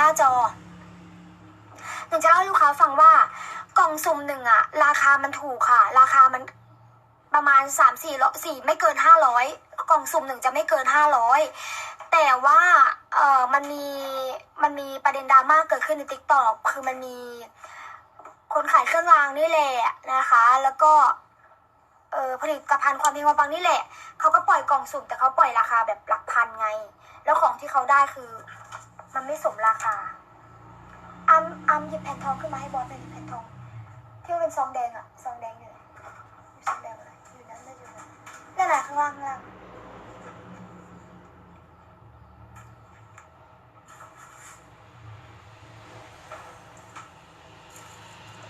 หน้าจอหนึ่งจะเล่าให้ลูกค้าฟังว่ากล่องสุ่มหนึ่งอะราคามันถูกค่ะ ราคามันประมาณสามสี่ร้อสี่ไม่เกินห้าร้อยกล่องสุ่มหนึ่งจะไม่เกินห้าร้อยแต่ว่าเออมันมีมันมีประเด็นดราม่าเกิดขึ้นในติ๊กต็อกคือมันมีคนขายเครื่องรางนี่แหละนะคะ แล้วก็เออผลิตภัณฑ์ความเพียงความปังนี่แหละเขาก็ปล่อยกล่องสุ่มแต่เขาปล่อยราคาแบบหลักพันไง แล้วของที่เขาได้คือ มันไม่สมราคาอัมอัมหยิบแผ่นทองขึ้นมาให้บอสหน่อยดิแผ่นทองที่มันเป็นซองแดงอะซองแดงอยู่ไหนอยู่ซองแดงอะไรอยู่นั้นเลยอยู่นั้นนั่นแหละข้างล่างข้างล่าง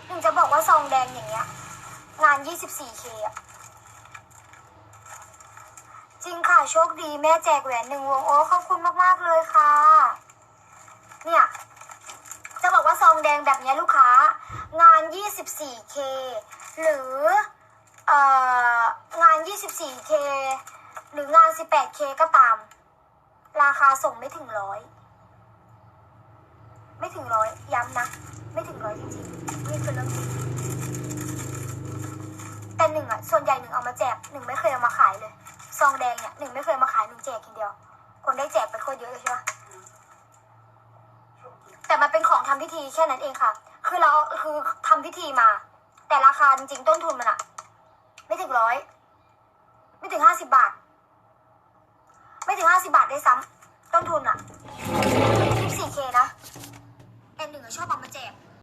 ถึงจะบอกว่าซองแดงอย่างเงี้ย งาน 24K อะจริงค่ะ โชคดีแม่แจกแหวนหนึ่งวง โอ้ขอบคุณมาก ๆ เลยค่ะ เนี่ย จะบอกว่าซอ งแดงแบบนี้ลูกค้างาน 24K หรือเอ่องาน 24K หรืองาน 18K ก็ตาม ราคาส่งไม่ถึงร้อย ไม่ถึงร้อย ย้ำนะ ไม่ถึงร้อยจริงๆ นี่คือเรื่องจริงแต่หนึ่งอะ ส่วนใหญ่หนึ่งเอามาแจกหนึ่งไม่เคยเอามาขายเลย ซองแดงเนี่ยหนึ่งไม่เคยเอามาขายหนึ่งแจกทีเดียว คนได้แจกไปโคตรเยอะเลยใช่ปะ แต่มันเป็นของทำพิธีแค่นั้นเองค่ะ คือเราคือทำพิธีมา แต่ราคาจริงๆต้นทุนมันอะไม่ถึงร้อยไม่ถึงห้าสิบบาท ไม่ถึงห้าสิบาทได้ซ้ำต้นทุนอะสิบสี่